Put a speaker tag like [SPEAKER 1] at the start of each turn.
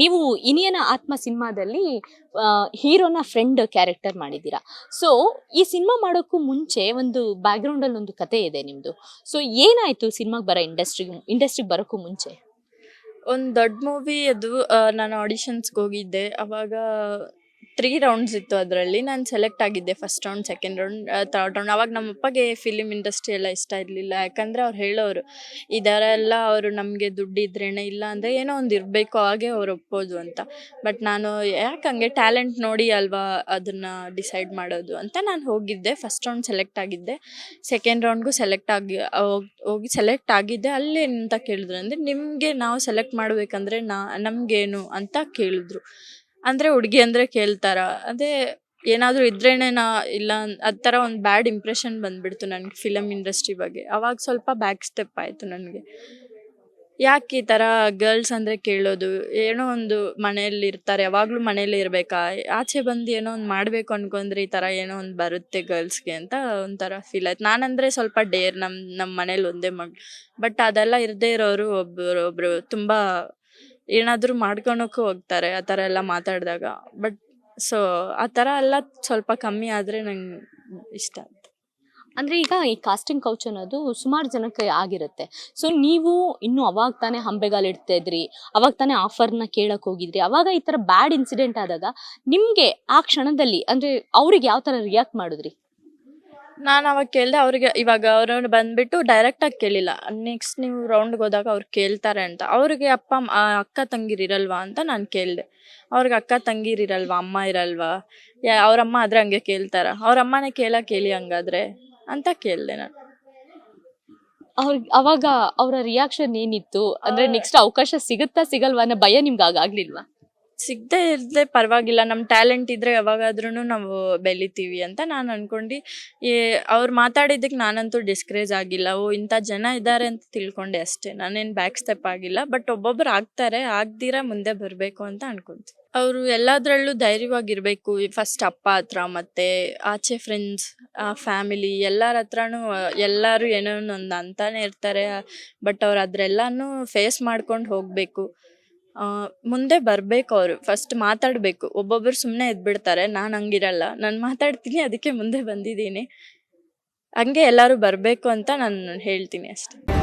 [SPEAKER 1] ನೀವು ಇನಿಯನ ಆತ್ಮ ಸಿನಿಮಾದಲ್ಲಿ ಹೀರೋನ ಫ್ರೆಂಡ್ ಕ್ಯಾರೆಕ್ಟರ್ ಮಾಡಿದ್ದೀರಾ. ಸೊ ಈ ಸಿನಿಮಾ ಮಾಡೋಕ್ಕೂ ಮುಂಚೆ ಒಂದು ಬ್ಯಾಕ್ಗ್ರೌಂಡ್ ಅಲ್ಲಿ ಒಂದು ಕತೆ ಇದೆ ನಿಮ್ಮದು ಸೊ ಏನಾಯ್ತು ಸಿನಿಮಾಗೆ ಬರೋ ಇಂಡಸ್ಟ್ರಿ ಇಂಡಸ್ಟ್ರಿಗೆ ಬರೋಕ್ಕೂ ಮುಂಚೆ?
[SPEAKER 2] ಒಂದು ದೊಡ್ಡ ಮೂವಿ ಅದು ನಾನು ಆಡಿಷನ್ಸ್ಗೆ ಹೋಗಿದ್ದೆ. ಅವಾಗ ತ್ರೀ ರೌಂಡ್ಸ್ ಇತ್ತು ಅದರಲ್ಲಿ. ನಾನು ಸೆಲೆಕ್ಟ್ ಆಗಿದ್ದೆ first round second round third round ಅವಾಗ ನಮ್ಮ ಅಪ್ಪಗೆ ಫಿಲಿಮ್ ಇಂಡಸ್ಟ್ರಿ ಎಲ್ಲ ಇಷ್ಟ ಇರಲಿಲ್ಲ. ಯಾಕಂದರೆ ಅವ್ರು ಹೇಳೋರು ಇದರ ಎಲ್ಲ ಅವರು ನಮಗೆ ದುಡ್ಡಿದ್ರೇನೆ ಇಲ್ಲ ಅಂದರೆ ಏನೋ ಒಂದು ಇರಬೇಕು, ಹಾಗೆ ಅವ್ರು ಒಪ್ಪೋದು ಅಂತ. ಬಟ್ ನಾನು, ಯಾಕೆ ಹಂಗೆ ಟ್ಯಾಲೆಂಟ್ ನೋಡಿ ಅಲ್ವಾ ಅದನ್ನು ಡಿಸೈಡ್ ಮಾಡೋದು? ಅಂತ ನಾನು ಹೋಗಿದ್ದೆ. ಫಸ್ಟ್ ರೌಂಡ್ ಸೆಲೆಕ್ಟ್ ಆಗಿದ್ದೆ. ಸೆಕೆಂಡ್ ರೌಂಡ್ಗೂ ಸೆಲೆಕ್ಟ್ ಆಗಿ ಹೋಗಿ ಸೆಲೆಕ್ಟ್ ಆಗಿದ್ದೆ. ಅಲ್ಲಿ ಅಂತ ಕೇಳಿದ್ರು ಅಂದರೆ, ನಿಮಗೆ ನಾವು ಸೆಲೆಕ್ಟ್ ಮಾಡಬೇಕಂದ್ರೆ ನಾ, ನಮಗೇನು? ಅಂತ ಕೇಳಿದ್ರು. ಅಂದರೆ ಹುಡುಗಿ ಅಂದ್ರೆ ಕೇಳ್ತಾರ. ಅದೇ ಏನಾದ್ರೂ ಇದ್ರೇನೆ ನಾ ಇಲ್ಲ ಥರ ಒಂದು ಬ್ಯಾಡ್ ಇಂಪ್ರೆಷನ್ ಬಂದ್ಬಿಡ್ತು ನನಗೆ ಫಿಲಮ್ ಇಂಡಸ್ಟ್ರಿ ಬಗ್ಗೆ. ಅವಾಗ ಸ್ವಲ್ಪ ಬ್ಯಾಕ್ ಸ್ಟೆಪ್ ಆಯ್ತು ನನಗೆ. ಯಾಕೆ ಈ ಥರ ಗರ್ಲ್ಸ್ ಅಂದರೆ ಕೇಳೋದು? ಏನೋ ಒಂದು ಮನೆಯಲ್ಲಿ ಇರ್ತಾರೆ. ಯಾವಾಗಲೂ ಮನೇಲಿ ಇರಬೇಕಾ? ಆಚೆ ಬಂದು ಏನೋ ಒಂದು ಮಾಡಬೇಕು ಅನ್ಕೊಂಡ್ರೆ ಈ ಥರ ಏನೋ ಒಂದು ಬರುತ್ತೆ ಗರ್ಲ್ಸ್ಗೆ ಅಂತ ಒಂಥರ ಫೀಲ್ ಆಯ್ತು. ನಾನಂದರೆ ಸ್ವಲ್ಪ ಡೇರ್ ನಮ್ಮ ನಮ್ಮ ಮನೇಲಿ ಒಂದೇ ಮಗಳು. ಬಟ್ ಅದೆಲ್ಲ ಇರದೇ ಇರೋರು ಒಬ್ಬರು ಒಬ್ಬರು ತುಂಬ ಏನಾದರೂ ಮಾಡ್ಕೊಳಕ್ಕೂ ಹೋಗ್ತಾರೆ, ಆ ಥರ ಎಲ್ಲ ಮಾತಾಡಿದಾಗ. ಬಟ್ ಸೊ ಆ ಥರ ಎಲ್ಲ ಸ್ವಲ್ಪ ಕಮ್ಮಿ ಆದರೆ ನಂಗೆ ಇಷ್ಟ ಆಯ್ತು.
[SPEAKER 1] ಅಂದ್ರೆ ಈಗ ಈ ಕಾಸ್ಟಿಂಗ್ ಕೌಚ್ ಅನ್ನೋದು ಸುಮಾರು ಜನಕ್ಕೆ ಆಗಿರುತ್ತೆ. ಸೊ ನೀವು ಇನ್ನು ಅವಾಗ ತಾನೇ ಹಂಬೆಗಾಲ್ ಇಡ್ತಾ ಇದ್ರಿ, ಅವಾಗ ತಾನೇ ಆಫರ್ನ ಕೇಳಕ್ ಹೋಗಿದ್ರಿ, ಅವಾಗ ಈ ತರ ಬ್ಯಾಡ್ ಇನ್ಸಿಡೆಂಟ್ ಆದಾಗ ನಿಮ್ಗೆ ಆ ಕ್ಷಣದಲ್ಲಿ ಅಂದ್ರೆ ಅವ್ರಿಗೆ ಯಾವ ತರ ರಿಯಾಕ್ಟ್ ಮಾಡಿದ್ರಿ?
[SPEAKER 2] ನಾನು ಅವಾಗ ಕೇಳಿದೆ ಅವ್ರಿಗೆ ಇವಾಗ ಅವರು ಬಂದ್ಬಿಟ್ಟು ಡೈರೆಕ್ಟಾಗಿ ಕೇಳಿಲ್ಲ. ನೆಕ್ಸ್ಟ್ ನೀವು ರೌಂಡ್ಗೆ ಹೋದಾಗ ಅವ್ರು ಕೇಳ್ತಾರೆ ಅಂತ. ಅವ್ರಿಗೆ ಅಪ್ಪ ಅಮ್ಮ- ಆ, ಅಕ್ಕ ತಂಗಿರು ಇರಲ್ವಾ ಅಂತ ನಾನು ಕೇಳಿದೆ. ಅವ್ರಿಗೆ ಅಕ್ಕ ತಂಗಿರಿರಲ್ವಾ ಅಮ್ಮ ಇರಲ್ವಾ? ಯಾ ಅವ್ರಮ್ಮ ಆದ್ರೆ ಹಂಗೆ ಕೇಳ್ತಾರ. ಅವ್ರಮ್ಮನೇ ಅಮ್ಮನೇ ಕೇಳಕ್ ಕೇಳಿ ಹಂಗಾದ್ರೆ ಅಂತ ಕೇಳಿದೆ ನಾನು.
[SPEAKER 1] ಅವ್ರಿಗೆ ಅವಾಗ ಅವರ ರಿಯಾಕ್ಷನ್ ಏನಿತ್ತು? ಅಂದ್ರೆ ನೆಕ್ಸ್ಟ್ ಅವಕಾಶ ಸಿಗುತ್ತಾ ಸಿಗಲ್ವಾ ಅನ್ನೋ ಭಯ ನಿಮ್ಗೆ ಆಗ ಆಗ್ಲಿಲ್ವಾ?
[SPEAKER 2] ಸಿಗದೆ ಇರದೆ ಪರವಾಗಿಲ್ಲ. ನಮ್ಮ ಟ್ಯಾಲೆಂಟ್ ಇದ್ರೆ ಯಾವಾಗಾದ್ರೂ ನಾವು ಬೆಳಿತೀವಿ ಅಂತ ನಾನು ಅನ್ಕೊಂಡು ಅವ್ರು ಮಾತಾಡಿದ್ದಕ್ಕೆ ನಾನಂತೂ ಡಿಸ್ಕರೇಜ್ ಆಗಿಲ್ಲ. ಓ, ಇಂಥ ಜನ ಇದ್ದಾರೆ ಅಂತ ತಿಳ್ಕೊಂಡೆ ಅಷ್ಟೇ. ನಾನೇನು ಬ್ಯಾಕ್ ಸ್ಟೆಪ್ ಆಗಿಲ್ಲ. ಬಟ್ ಒಬ್ಬೊಬ್ರು ಆಗ್ತಾರೆ, ಆಗ್ದಿರ ಮುಂದೆ ಬರಬೇಕು ಅಂತ ಅನ್ಕೊಂತೀನಿ ಅವರು ಎಲ್ಲದರಲ್ಲೂ ಧೈರ್ಯವಾಗಿರಬೇಕು. ಫಸ್ಟ್ ಅಪ್ಪ ಹತ್ರ ಮತ್ತು ಆಚೆ ಫ್ರೆಂಡ್ಸ್ ಫ್ಯಾಮಿಲಿ ಎಲ್ಲರ ಹತ್ರನೂ ಎಲ್ಲರೂ ಏನೋ ಒಂದು ಅಂತಾನೆ ಇರ್ತಾರೆ. ಬಟ್ ಅವ್ರು ಅದರೆಲ್ಲನೂ ಫೇಸ್ ಮಾಡ್ಕೊಂಡು ಹೋಗಬೇಕು. ಮುಂದೆ ಬರಬೇಕು ಅವರು. ಫಸ್ಟ್ ಮಾತಾಡಬೇಕು. ಒಬ್ಬೊಬ್ಬರು ಸುಮ್ಮನೆ ಎದ್ಬಿಡ್ತಾರೆ ನಾನು ಹಂಗಿರಲ್ಲ. ನಾನು ಮಾತಾಡ್ತೀನಿ, ಅದಕ್ಕೆ ಮುಂದೆ ಬಂದಿದ್ದೀನಿ. ಹಂಗೆ ಎಲ್ಲರೂ ಬರಬೇಕು ಅಂತ ನಾನು ಹೇಳ್ತೀನಿ ಅಷ್ಟೇ.